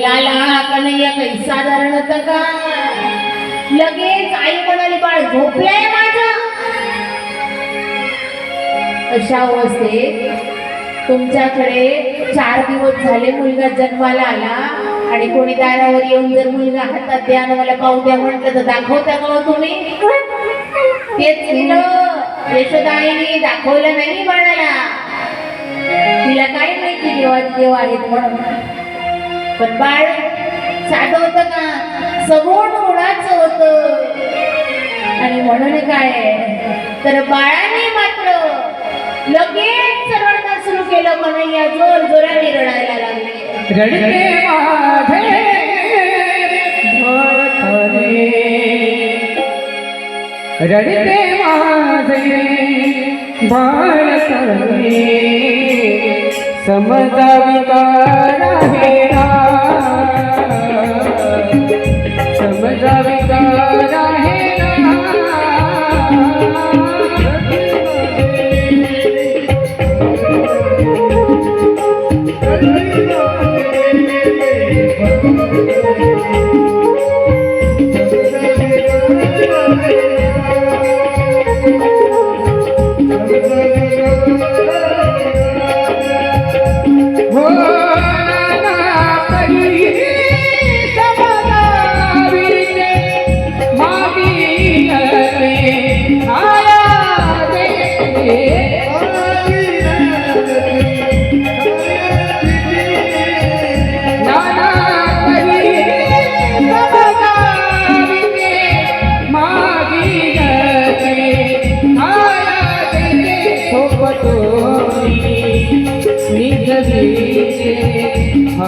लाला आपण कन्हैया काही साधारण होतं का? लगेच आई म्हणाली बाळ झोपलंय माझं. अशा अवस्थेत तुमच्याकडे चार दिवस झाले मुलगा जन्माला आला आणि कोणी दारावर येऊन जर मुलगा हातात द्या आणि मला पाहू द्या म्हटलं तर दाखवता का हो तुम्ही? तेच केलं यशोदा दाखवलं नाही बाळाला. तिला काय माहिती देवा देव आहेत म्हणून. पण बाळ साधं का? सगुण गुणाचं होतं. आणि म्हणून काय? तर बाळाने मात्र लगेच रडणं सुरू केलं कन्हैया जोर जोराने रडायला लागले. रडते माझे भरतरे रडते माझे भरतरे समजावी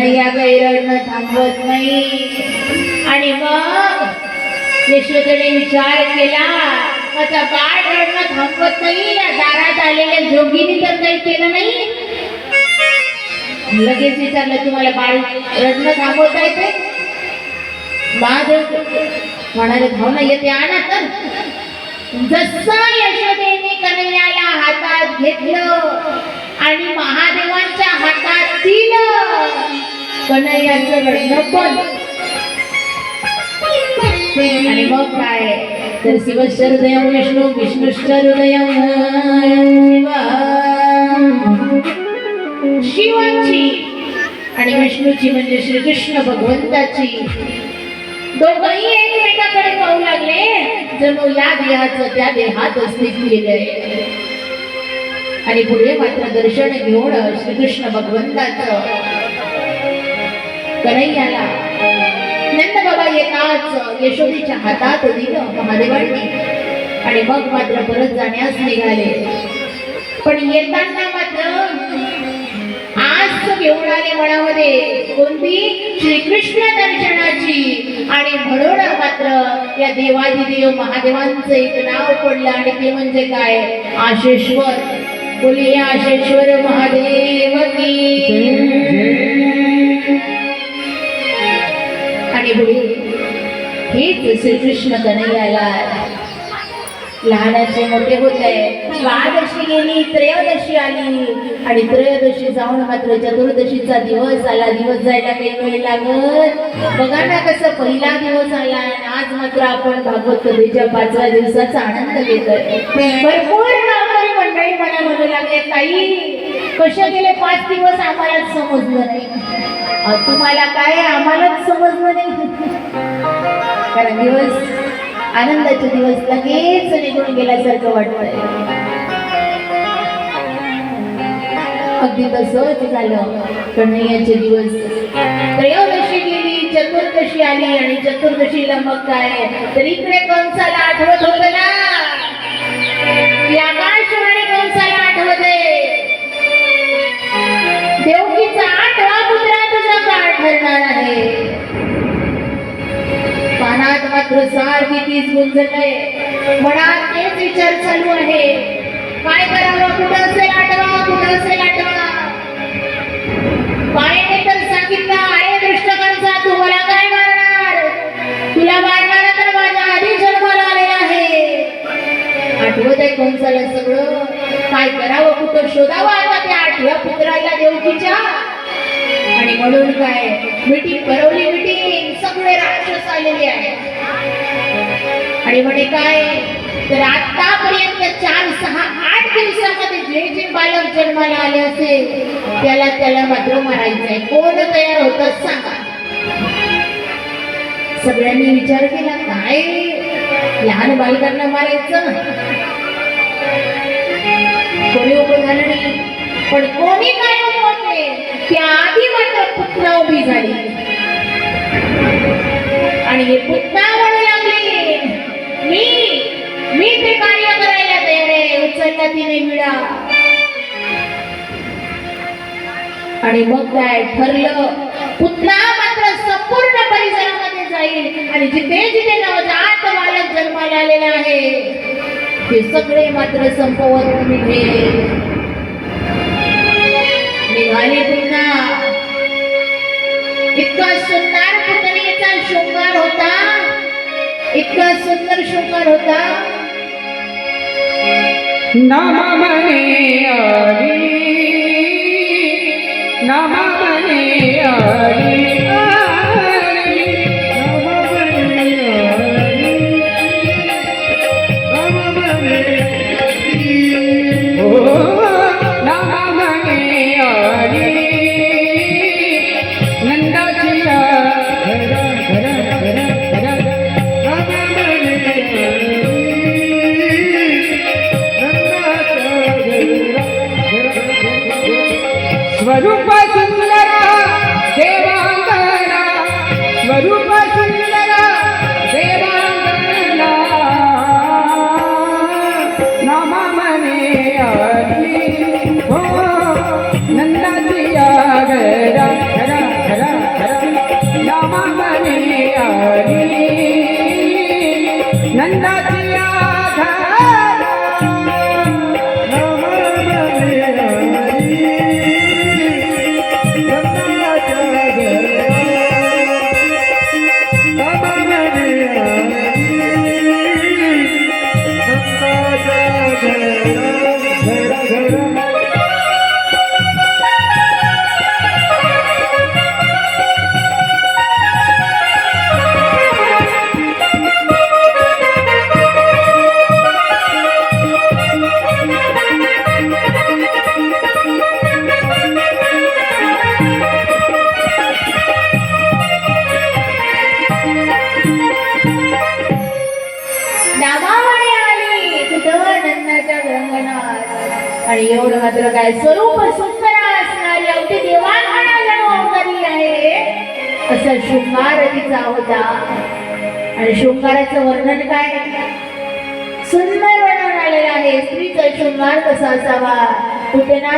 कन्हैया काही रडणं थांबवत नाही. आणि मग यशोदेने विचार केला आता बाळ रडणं थांबवत नाही या दारात आलेल्या जोगीने तर काही केलं नाही. लगेच विचारलं तुम्हाला बाळ रडणं थांबवता येते महादेव म्हणाले हो भावना येते आणा तर. जसं यशोदेने कन्हैयाला हातात घेतलं आणि महादेवांच्या हातात दिलं. कन्हैयाचं लग्न पण आणि मग काय? तर शिवश्च हृदय विष्णू विष्णुश्च शिवाची आणि विष्णूची म्हणजे श्रीकृष्ण भगवंताची. दोघही एकमेकाकडे पाहू लागले. जणू या देहाचं त्या देहात अस्तित्व गेलंय आणि पुढे मात्र दर्शन घेऊन श्रीकृष्ण भगवंताचं कन्हैयाला नंद बाबा येताच यशोदेच्या हातात दिलं महादेवांनी. आणि मग मात्र परत जाण्यास निघाले. पण येताना मात्र आज घेऊन आले मनामध्ये कोणती? श्रीकृष्ण दर्शनाची. आणि म्हणून मात्र या देवाधिदेव महादेवांचं एक नाव पडलं. आणि ते म्हणजे काय? आशेश्वर. बोलिये आशेश्वर महादेव की आणि पुढे हेच श्रीकृष्ण कन्हैयाला लहानाचे मोठे होत. आहे द्वादशी गेली त्रयोदशी आली. आणि त्रयोदशी जाऊन मात्र चतुर्दशीचा दिवस आला. दिवस जायला काही वेळ लागत. बघा ना कसं पहिला दिवस आला आणि आज मात्र आपण भागवत कथेच्या पाचव्या दिवसाचा आनंद घेतोय. भरपूर म्हणू लागले ताई कसे गेले पाच दिवस आम्हालाच समजलं नाही. तुम्हाला काय? आम्हालाच समजलं नाही. कारण दिवस आनंदाचे दिवस लगेच निघून गेल्यासारखं वाटतंय. अगदी तसंच झालं. कन्हैयाचे दिवस. त्रयोदशी गेली चतुर्दशी आली आणि चतुर्दशीला मग काय? तर इकडे कंसाला आठवत होत ना? या पानात मात्र गुंजलय मनात तेच विचार चालू आहे. काय करावं कुठं असेल आठवा कुठं असेल आठवा? बाईने तर सांगितलं आहे दृष्टकांचा तुम्हाला काय मारणार? तुला मारणार तर माझ्या आधी जन्माला आलेला आहे. आठवत आहे कंसाला सगळं? काय करावं कुठं शोधावं आता त्या आठव्या पुत्राला देवकीच्या? आणि म्हणून काय मिटिंग भरवली मिटिंग सगळे राक्षस आलेले आहेत. आणि म्हणे काय? तर आतापर्यंत चार सहा आठ दिवसामध्ये जे जे बालक जन्माला आले असेल त्याला त्याला मात्र मारायचंय. कोण तयार होत सांगा. सगळ्यांनी विचार केला काय? लहान बालकांना मारायचं? कोणी उभं झालं नाही. पण कोणी काय उभं होते? त्या आधी मात्र पुतना उभी झाली. आणि हे पुतना मी मी ते कार्य करायला तयार आहे. उचलला तिने मिळा? आणि मग काय? ठरलं. पुतना मात्र संपूर्ण परिसरामध्ये जाईल. आणि जिथे जिथे नवजात बालक जन्माला आलेला आहे ते सगळे मात्र संपवत निघे निघाले पुन्हा. इतका सुंदर इतका सुंदर शृंगार होता। नामा म्हणे आली नामा म्हणे आली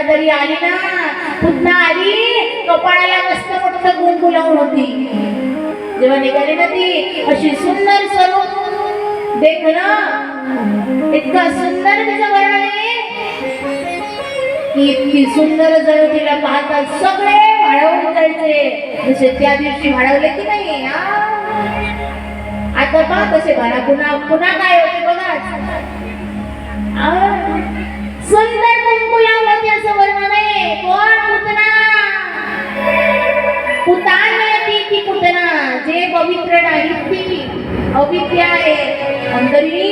तरी आली ना पुन्हा आली कपाळाला मस्त मोठं कुंकू लावून होती. जेव्हा निघाली ना ती अशी सुंदर स्वरूप देख ना इतका सुंदर तिचं वर्णन आहे. इतकी सुंदर जणू तिला पाहता सगळे वाढवून जायचे. जसे त्या दिवशी वाढवले की नाही आता पहा कसे भरा पुन्हा पुन्हा काय होते बघा. सुंदर कुंकू लावलं वर्णन आहे कोण पुतना? पुतान ती ती पुतना जे पवित्र नाही ती अविद्या आहे. पण तरी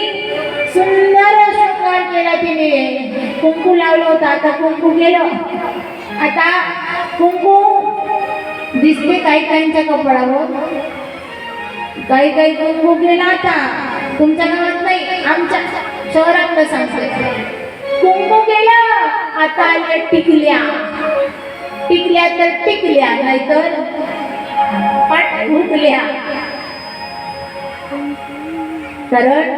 सुंदर शृंगार केला तिने. कुंकू लावलं होतं आता कुंकू गेलं. आता कुंकू दिसते काही काहींच्या कपडावर काही काही कुंकू गेला आता. तुमच्या गावात नाही आमच्या शहरात सांगते. कुंकू गेलं. आता आल्या टिकल्या. टिकल्या तर टिकल्या नाहीतर पण हुकल्या कारण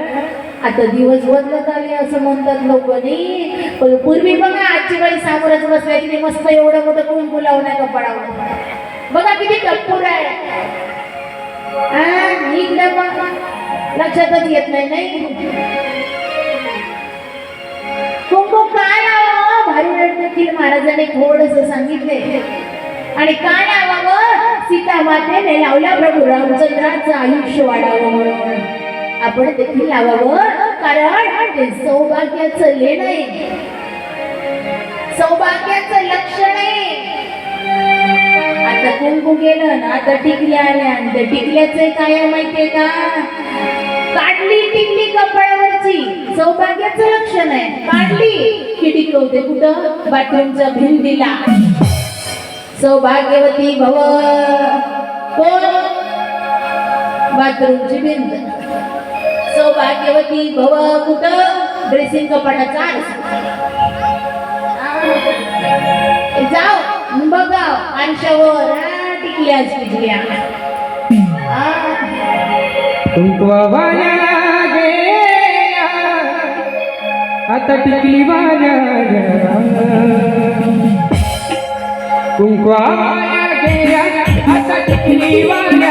आता दिवस बदलत आले असं म्हणतात लोक. पण पूर्वी बघा आजची बाई सामोरच बसल्या तिने मस्त एवढं मोठं कुंकू नाही कपडावर बघा किती टप्पूर आहे. हा, इकडं बघा. लक्षातच येत नाही नाही? कुंकू काय लावावं देखील महाराजाने थोडस सांगितले आणि काय लावावं? सीता मातेने लावला प्रभू रामचंद्राचं आयुष्य वाढावं म्हणून. आपण देखील लावावं कारण ते सौभाग्याचं लेण आहे. सौभाग्याचं लक्षण आहे. आता कुंकू गेलं ना आता टिकल्या आल्या. आणि त्या टिकल्याचं काय आहे माहितीये का? काढली टिकली कपाळावरची. सौभाग्याचं लक्षण आहे. काढली. टिकवते कुठं बाथरूमच्या भिंतीला सौभाग्यवती भव. कोण? बाथरूमची भिंत. सौभाग्यवती भव. कुठं? ड्रेसिंग कपाटाचा आरसा. जाओ बघा आरशावर टिकल्या टिकल्या आता टिकली वाल्या कुंकवावाल्या गेल्या आता टिकली वाल्या.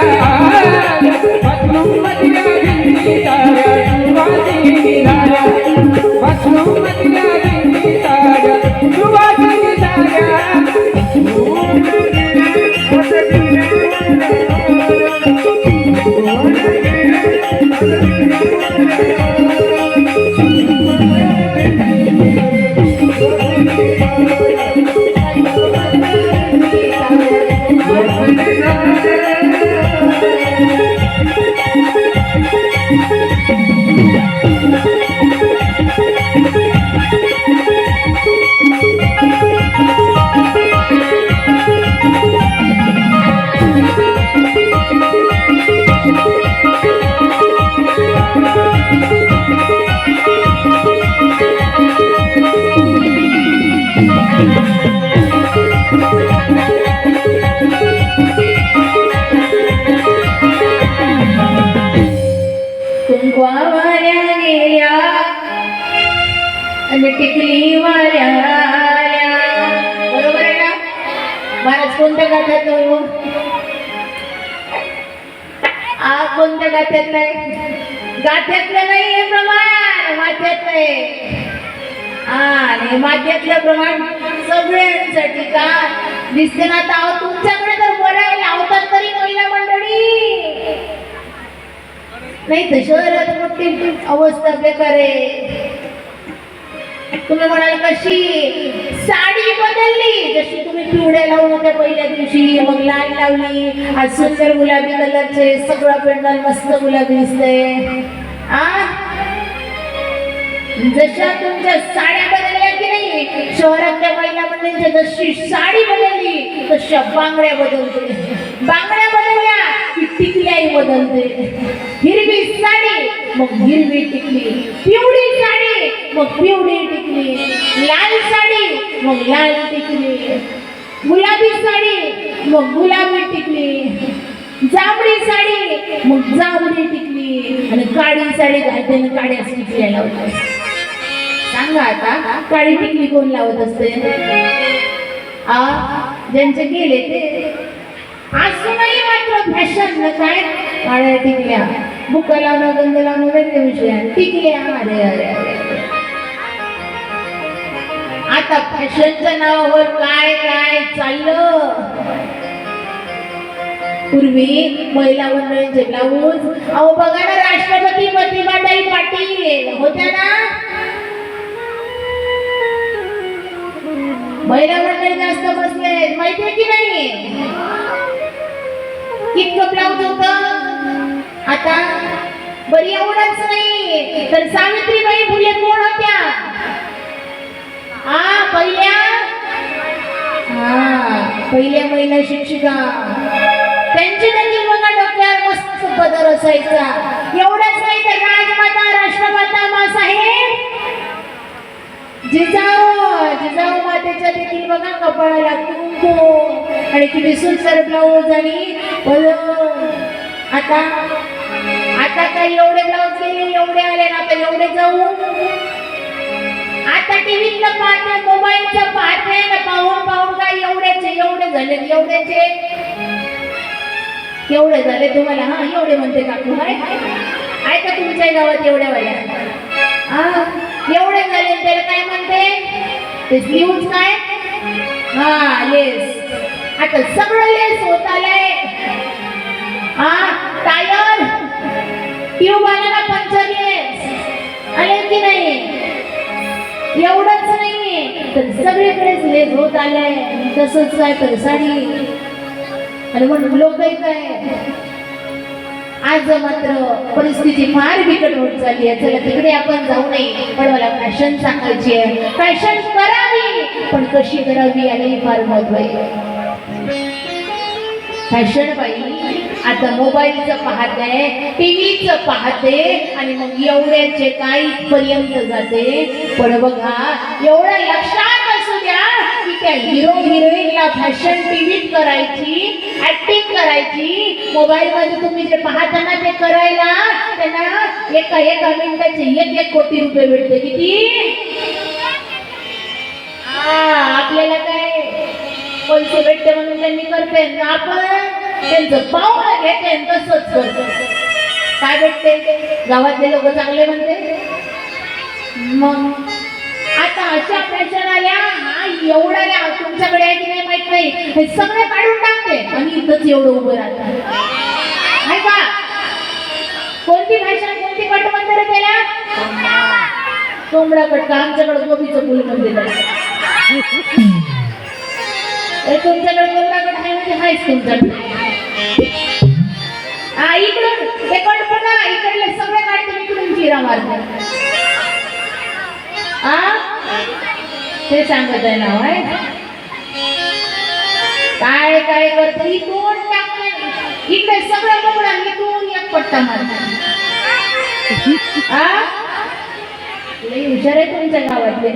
सगळ्यांसाठी का दिसते तुमच्याकडे तर बरं लावतात तरी महिला मंडळी. नाही तर शहरात मोठी अवस्था बेकार आहे. तुम्ही म्हणाल कशी? साडी बदलली. जशी तुम्ही पिवड्या लावून होत्या पहिल्या दिवशी मग लाल लावली. आज सुंदर गुलाबी कलरचे सगळं पेंडल मस्त गुलाबी दिसतंय. आ? जशा तुमच्या साड्या शहरातल्या महिला म्हणजे जशी साडी बदलली तशा बांगड्या बदलते. बांगड्या बदलल्या की टिकल्याही बदलते. हिरवी साडी मग हिरवी टिकली. पिवळी साडी मग पिवळी टिकली. लाल साडी मग लाल टिकली. गुलाबी साडी मग गुलाबी टिकली. जांभळी साडी मग जांभळी टिकली. आणि काळी साडी घालते आणि काड्या टिकल्या लावतात सांगा आता. काळी टिकली कोण लावत असते? आ ज्यांचे गेले ते. असूनही मात्र फॅशन काय काळ्या टिकल्या. बुका लावणं गंध लावणं वेगळे विषय. टिकल्या अरे अरे अरे. आता फॅशनच्या नावावर काय काय चाललं? पूर्वी महिला मंडळींचे ब्लाऊज. अहो बघा ना राष्ट्रपती प्रतिभाताई पाटील. होत्या ना? महिला मंडळी जास्त बसले माहितीये की नाही? इतकं ब्लाऊज होत. आता बरी एवढंच नाही. तर सावित्रीबाई फुले कोण होत्या? हा पहिल्या? हा पहिल्या महिला शिक्षिका. त्यांची त्यांची बघा डोक्यावर मस्त पदर असायचा. जिजाऊ जिजाऊ मातेच्या देखील बघा कपाळाला कुंकू. आणि किती सुंदर ब्लाऊज आणि आता आता काय एवढे ब्लाऊज गेले एवढे आले ना आता एवढे जाऊ. आता टीव्हीतलं पाहते मोबाईलचं पाहते ना पाहून पाहून काय एवढ्याचे एवढे झाले एवढ्याचे एवढे झाले तुम्हाला हा एवढे म्हणते काकू हाय. आहे का तुमच्या गावात एवढ्या वाल्या? हा एवढे झाले त्याला काय म्हणते? ते न्यूज काय? हा लेस आता सगळं लेस होत आलंय. हा टायर ट्यूब आल्याला पंचर लेस आले की नाही? एवढंच नाही तर सगळीकडेच लेस होत आलंय. तसंच काय तर साडी. आणि म्हणून लोक काय? आज मात्र परिस्थिती फार बिकट होत चालली आहे. चला तिकडे आपण जाऊ नये. पण मला फॅशन सांगायची आहे. फॅशन करावी पण कशी करावी यालाही फार महत्त्व आहे. फॅशन बाई आता मोबाईलचं पाहते टीव्हीचं पाहते आणि मग एवढ्याचे काय पर्यंत जाते. पण बघा एवढं लक्षात की त्या हिरो हिरोईनला फॅशन टीव्हीत करायची ऍक्टिंग करायची. मोबाईल मध्ये तुम्ही जे पाहता ना ते करायला त्यांना एका एका मिनिटाचे एक एक कोटी रुपये भेटते किती? आपल्याला काय? पैसे भेटते म्हणून त्यांनी करते. आपण त्यांचं पाहुणं घेते तसंच करतो. काय भेटते? गावातले लोक चांगले म्हणते. मग? आता अशा फॅशन आल्या हा एवढा तुमच्याकडे आहे की नाही माहीत नाही. हे सगळे काढून टाकते आणि इथंच एवढं उभं राहतात आहे का? कोणती भाषा कोणती कट म्हणते त्याला कोंबडा कट आमच्याकडे गोबीचं फुल मंदिर त्याला ए, तुमच्याकडे कोंबडाकड आहे म्हणजे हायच तुमच्याकडे. हा इकडून हे कट बघा इकडले सगळे काढते इकडून चिरा मारते. आ? ते सांगत आहे ना आहे. काय काय करतो? इकडून टाकते. इकडे सगळं बघा इकडून एक पट्टा मारते. आ? लई हुशार आहे तुमच्या गावातले.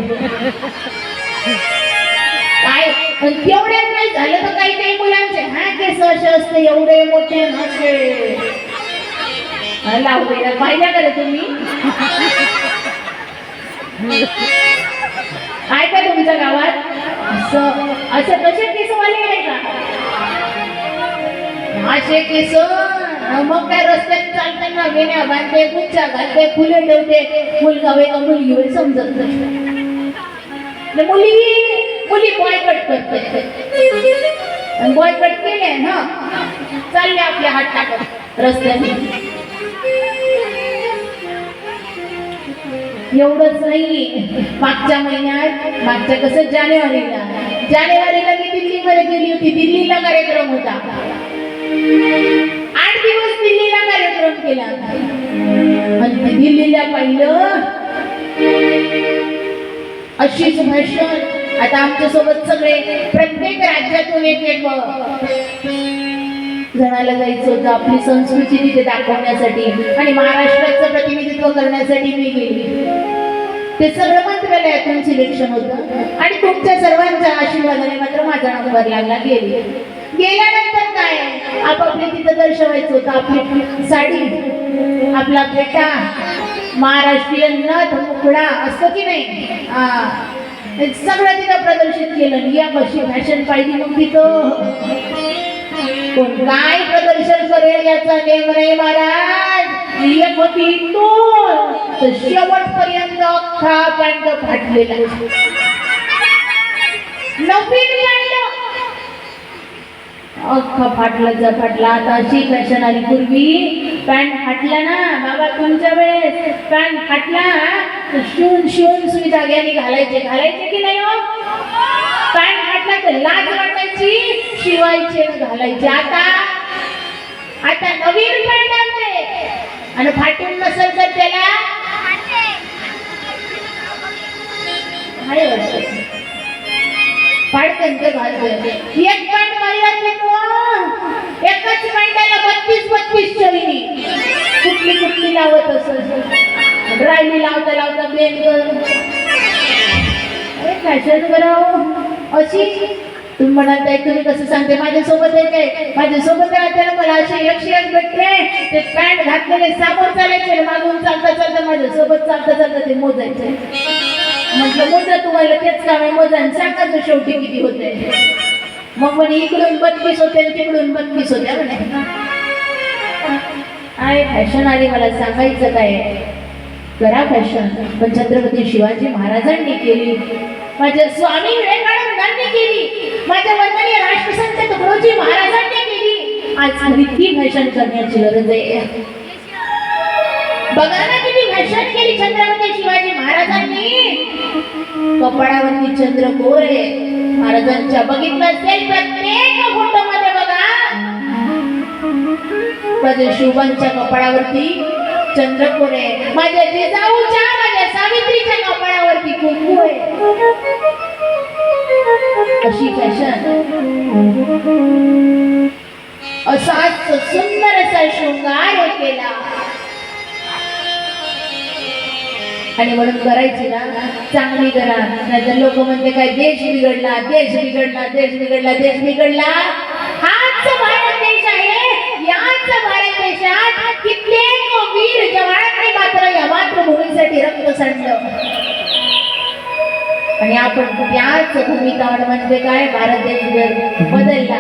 काय? पण तेवढ्यात नाही झालं तर काही काही मुलांचे. हा केस असे असते एवढे मोठे नसे लावलेला. पाहिल्या का तुम्ही? आहे का तुमच्या गावात? असं असं तसे केसवाले आहे का? असे केस मग काय रस्त्यात चालताना वेण्या बांधते गुच्छा घालते फुले ठेवते मुलगा वे मुलगी होईल समजत नाही. आणि मुली मुली बॉयकट करते. बॉयकट केले ना चालले आपले हात टाकत रस्त्याने. एवढंच नाही मागच्या महिन्यात मागच्या कसं जानेवारीला जानेवारीला मी दिल्लीमध्ये गेली होती. दिल्लीला कार्यक्रम होता. आठ दिवस दिल्लीला कार्यक्रम केला. आणि दिल्लीला पाहिलं अशीच भाषण. आता आमच्यासोबत सगळे प्रत्येक राज्यातून एक एक घराला जायचं होतं आपली संस्कृती तिथे दाखवण्यासाठी आणि महाराष्ट्राचं प्रतिनिधित्व करण्यासाठी मी गेली. ते सगळं मंत्रालयातून सिलेक्शन होतं. आणि तुमच्या सर्वांच्या आशीर्वादाने मात्र माझा नंबर लागला गेले. गेल्यानंतर काय? आपापले तिथं दर्शवायचं होतं. आपली साडी आपला फेटा महाराष्ट्रीयन नथ मुकडा असतं की नाही? सगळं तिथं प्रदर्शित केलं. या कशी फॅशन पाहिजे मग तिथं. कोण? काय प्रदर्शन करेल याचा नेम नाही महाराज? एक होती तू तर शेवटपर्यंत अख्खा पॅन्ट फाटलेला. नवीन पॅन्ट अख्खा फाटलाचा फाटला. आता अशी फॅशन आली पूर्वी. पॅन्ट फाटला ना बाबा तुमच्या वेळेस. पॅन्ट फाटला. तर शिवून शिवून सुई जाग्याने घालायचे. घालायचे की नाही हो? पॅन्ट फाटला तर लाज वाटायची. शिवायचे आणि घालायचे. आता आता नवीन पॅन्ट आणते आणि फाटून नसेल तर त्याला काय वाटतं. फाडकन घालतोय एक पॅन्ट मारला नाही तो एकाच पॅन्टाला बत्तीस बत्तीस चविनी कुठली कुठली लावत असत ड्रायली लावता लावता बेन अरे फॅशन करावं हो? अशी तुम्ही म्हणाल ताई तुम्ही कसं सांगते? माझ्यासोबत आहे काय माझ्यासोबत राहताना मला असे एकशे एक भेटले. ते पॅन्ट घातलेले समोर चालायचे मागून चालता चालता माझ्यासोबत चालता चालता ते मोजायचे. म्हटलं मोजा तुम्हाला तेच काम आहे. मोजा आणि सांगा जो शेवटी किती होते मग म्हणे इकडून बत्तीस होते तिकडून बत्तीस होत्या म्हणे. आय फॅशन आली मला सांगायचं काय? करा फॅशन पण छत्रपती शिवाजी महाराजांनी केली. माझ्या स्वामी विवेकानंदांनी केली. माझ्या वडिलांनी राष्ट्रसंत तुकडोजी महाराजांनी केली. आज खरी ती करण्याची गरज आहे. बघा ना किती भाषण केली छत्रपती शिवाजी महाराजांनी? कपाळावरती चंद्रकोर आहे. महाराजांच्या बघितलं असेल प्रत्येक फोटो मध्ये बघा. माझ्या शिवबांच्या कपाळावरती चंद्रकोर आहे. माझ्या जिजाऊच्या माझ्या सावित्रीच्या कपाळावरती कुंकू आहे. अशी फॅशन. असाच सुंदर असा शृंगार हे केला. आणि म्हणून करायची ना चांगली करा. नाहीतर लोक म्हणते काय देश बिघडला देश बिघडला देश बिघडला देश बिघडला. हाच भारत देश आहे. याच भारत देशात कित्येक वीर जवानांनी मात्र या मातृभूमीसाठी रक्त सांडलं. आणि आपण त्याच भूमिकावर म्हणजे काय? भारत देश बदलला.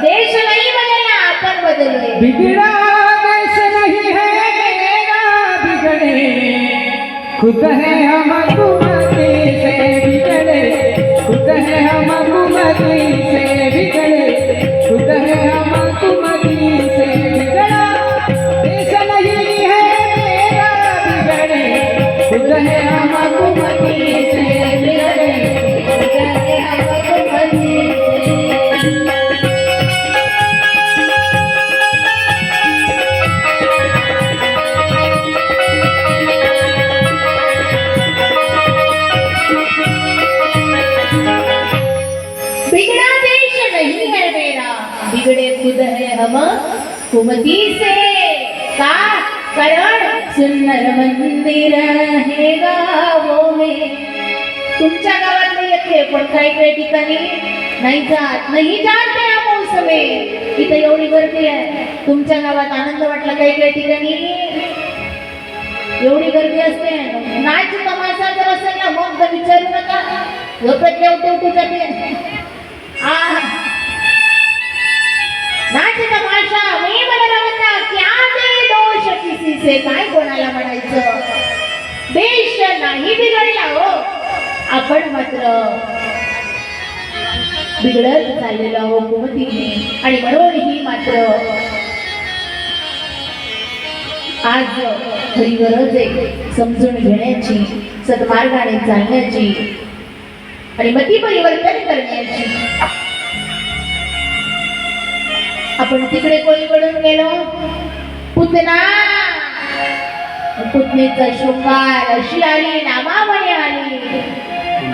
देश नाही बदलला आपण बदललोय. बिगड़ा देश नाही है मेरा बिगड़े खुद है हम कुमति से बिगड़े खुद है हम कुमति कुमती का कारण सुंदर मंदिर हे गाव में। तुमच्या गावात नाही येते पण काही काही ठिकाणी नाही जात नाही जात या मौसमे इथे एवढी गर्दी आहे. तुमच्या गावात आनंद वाटला काही काही ठिकाणी? एवढी गर्दी असते. नाच तमाशा जर असेल ना मग तर विचारू नका. झोपेत जेवते उठू जाते आ. नाच भाषा मी मनोरंजनता त्याचे दोष किसीचे काय कोणाला म्हणायचं? देश नाही बिघडला हो. आपण मात्र बिघडत चाललेलो आहो कुमतीने आणि म्हणून ही मात्र आज खरी गरज आहे. समजून घेण्याची सन्मार्गाने चालण्याची आणि मती परिवर्तन करण्याची. आपण तिकडे कोणीकडून गेलो? पुतना. पुतणीचा शृंगार अशी आली नामावली आली.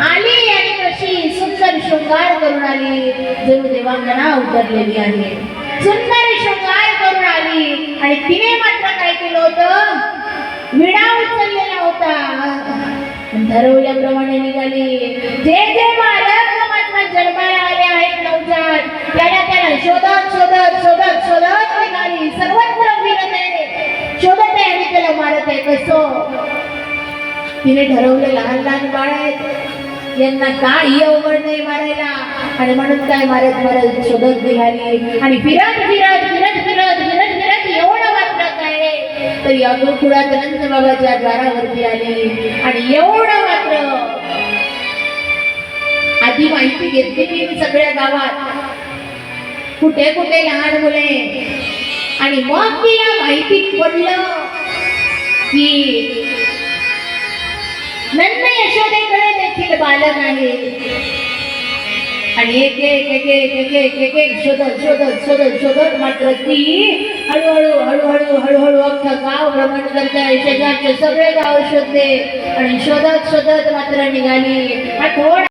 आली आणि कशी सुंदर शृंगार करून आली. जणू देवांगणा उतरलेली आहे. सुंदर शृंगार करून आली. आणि तिने मात्र काय केलं होतं? विडा उचललेला होता. ठरवल्याप्रमाणे निघाली. जे जे बालक जन्माला आले आहेत नवजात. त्याला त्याला शोधत शोधत शोधत शोधत निघाली. सर्वत्र फिरत आहे. शोधत आहे आणि त्याला मारत आहे. कसं? तिने ठरवले लहान लहान बाळ आहेत. यांना काही अवघड नाही मारायला. आणि म्हणून काय मारत मारत शोधत निघाली. आणि फिरत फिरत फिरत फिरत फिरत फिरत एवढं मात्र काय? तर या गोकुळात अनंत बाबाच्या द्वारावरती आली. आणि एवढं मात्र आधी माहिती घेतली मी सगळ्या गावात. कुठे कुठे लहान मुले. आणि मग तिला माहिती पडलं की नंद यशोदेकडे देखील बालक आहे. आणि एक एक एक एक एक एक एक एक शोधत शोधत शोधत शोधत मात्र ती हळूहळू हळूहळू हळूहळू अख्खं गाव भ्रमण करते शेजारचे सगळे गाव शोधले आणि शोधत शोधत मात्र निघाली. हा थोडा